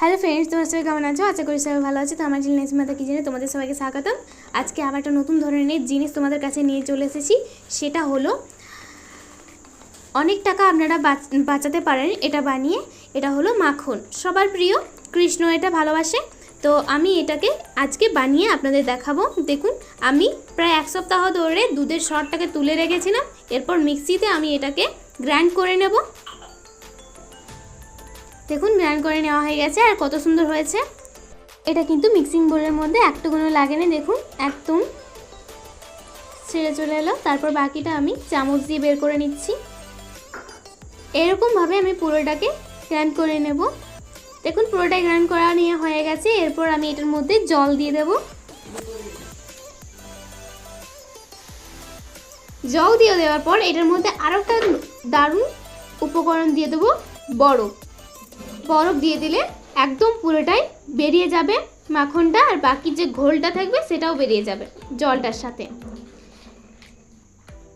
Hello friends, তোমার সবাই কেমন আছো? আশা করি সবাই ভালো আছে। তো আমার চ্যানেল নেসমাতা কিচেনে তোমাদের সবাইকে স্বাগতম। আজকে আবার একটা নতুন ধরনের জিনিস তোমাদের কাছে নিয়ে চলে এসেছি। সেটা হলো, অনেক টাকা আপনারা বাঁচাতে পারেন এটা বানিয়ে। এটা হলো মাখন। সবার প্রিয়, কৃষ্ণ এটা ভালোবাসে। তো আমি এটাকে আজকে বানিয়ে আপনাদের দেখাবো। দেখুন, আমি প্রায় এক সপ্তাহ ধরে দুধের শরটাকে তুলে রেখেছিলাম। এরপর মিক্সিতে আমি এটাকে গ্রাইন্ড করে নেব। দেখুন, গ্রাইন্ড করে নেওয়া হয়ে গেছে, আর কত সুন্দর হয়েছে। এটা কিন্তু মিক্সিং বোলের মধ্যে একটুকুনো লাগেনি, দেখুন, একদম ছেড়ে চলে এলো। তারপর বাকিটা আমি চামচ দিয়ে বের করে নিচ্ছি। এরকমভাবে আমি পুরোটাকে গ্রাইন্ড করে নেব। দেখুন পুরোটাই গ্রাইন্ড করা নিয়ে হয়ে গেছে। এরপর আমি এটার মধ্যে জল দিয়ে দেব। জল দিয়ে দেওয়ার পর এটার মধ্যে আরও একটা দারুণ উপকরণ দিয়ে দেবো, বরফ। বরফ দিয়ে দিলে একদম পুরোটাই বেরিয়ে যাবে মাখনটা আর বাকি যে ঘোলটা থাকবে সেটাও বেরিয়ে যাবে জলটার সাথে।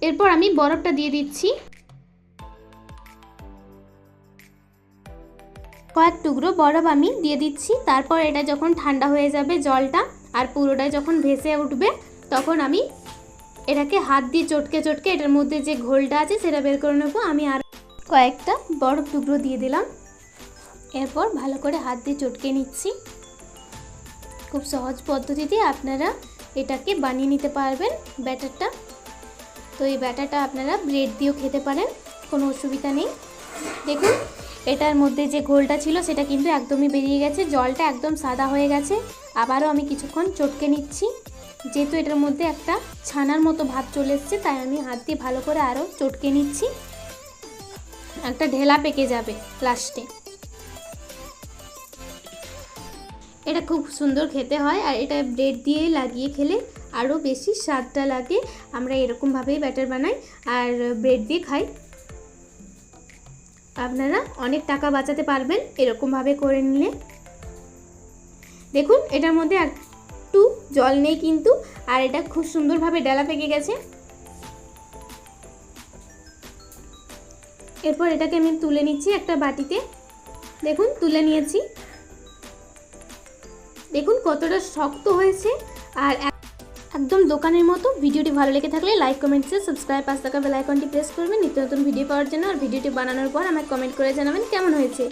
এরপর আমি বরফটা দিয়ে দিচ্ছি। কয়েক টুকরো বরফ আমি দিয়ে দিচ্ছি, তারপর এটা যখন ঠান্ডা হয়ে যাবে জলটা আর পুরোটাই যখন ভেসে উঠবে, তখন আমি এটাকে হাত দিয়ে চটকে চটকে এটার মধ্যে যে ঘোলটা আছে সেটা বের করে নেব। আমি আর কয়েকটা বরফ টুকরো দিয়ে দিলাম। এরপর ভালো করে হাত দিয়ে চটকে নিচ্ছি। খুব সহজ পদ্ধতিতে আপনারা এটাকে বানিয়ে নিতে পারবেন ব্যাটারটা। তো এই ব্যাটারটা আপনারা ব্রেড দিয়েও খেতে পারেন, কোনো অসুবিধা নেই। দেখুন, এটার মধ্যে যে ঘোলটা ছিল সেটা কিন্তু একদমই বেরিয়ে গেছে, জলটা একদম সাদা হয়ে গেছে। আবারও আমি কিছুক্ষণ চটকে নিচ্ছি। যেহেতু এটার মধ্যে একটা ছানার মতো ভাব চলে এসছে, তাই আমি হাত দিয়ে ভালো করে আরও চটকে নিচ্ছি। একটা ঢেলা পেকে যাবে লাস্টে। এটা খুব সুন্দর খেতে হয় আর এটা ব্রেড দিয়ে লাগিয়ে খেলে আরও বেশি স্বাদটা লাগে। আমরা এরকমভাবেই ব্যাটার বানাই আর ব্রেড দিয়ে খাই। আপনারা অনেক টাকা বাঁচাতে পারবেন এরকমভাবে করে নিলে। দেখুন, এটার মধ্যে একটু জল নেই কিন্তু, আর এটা খুব সুন্দরভাবে ডালা পেকে গেছে। এরপর এটাকে আমি তুলে নিচ্ছি একটা বাটিতে। দেখুন, তুলে নিয়েছি। দেখুন কতটা শক্ত হয়েছে আর এক- একদম দোকানের মতো। ভিডিওটি ভালো লেগে থাকলে লাইক কমেন্ট শেয়ার সাবস্ক্রাইব পাঁচ টাকা বেল প্রেস করবেন। নিত্য নতুন ভিডিও পাওয়ার জন্য আর ভিডিওটি বানানোর পর আমাকে কমেন্ট করে জানাবেন কেমন হয়েছে।